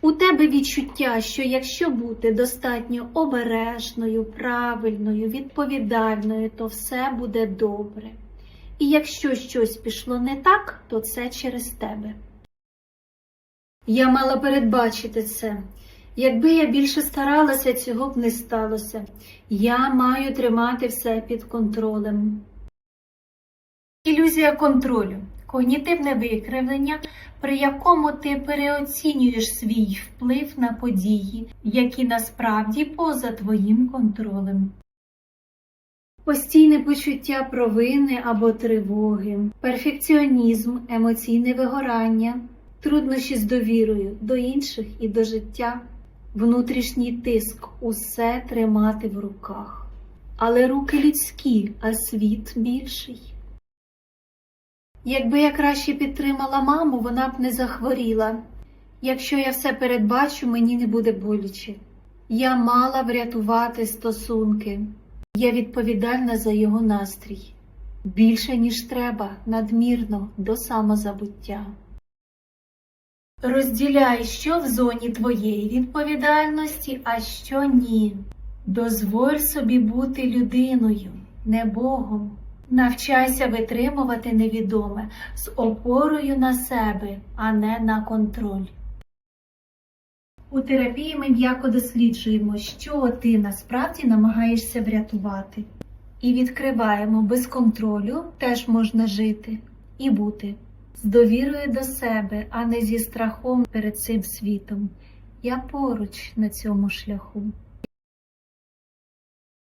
У тебе відчуття, що якщо бути достатньо обережною, правильною, відповідальною, то все буде добре. І якщо щось пішло не так, то це через тебе. Я мала передбачити це. Якби я більше старалася, цього б не сталося. Я маю тримати все під контролем. Ілюзія контролю когнітивне викривлення, при якому ти переоцінюєш свій вплив на події, які насправді поза твоїм контролем. Постійне почуття провини або тривоги, перфекціонізм, емоційне вигорання, труднощі з довірою до інших і до життя, внутрішній тиск усе тримати в руках. Але руки людські, а світ більший. Якби я краще підтримала маму, вона б не захворіла. Якщо я все передбачу, мені не буде боляче. Я мала врятувати стосунки. Я відповідальна за його настрій. Більше, ніж треба, надмірно до самозабуття. Розділяй, що в зоні твоєї відповідальності, а що ні. Дозволь собі бути людиною, не Богом. Навчайся витримувати невідоме з опорою на себе, а не на контроль. У терапії ми м'яко досліджуємо, що ти насправді намагаєшся врятувати. І відкриваємо без контролю теж можна жити і бути з довірою до себе, а не зі страхом перед цим світом. Я поруч на цьому шляху.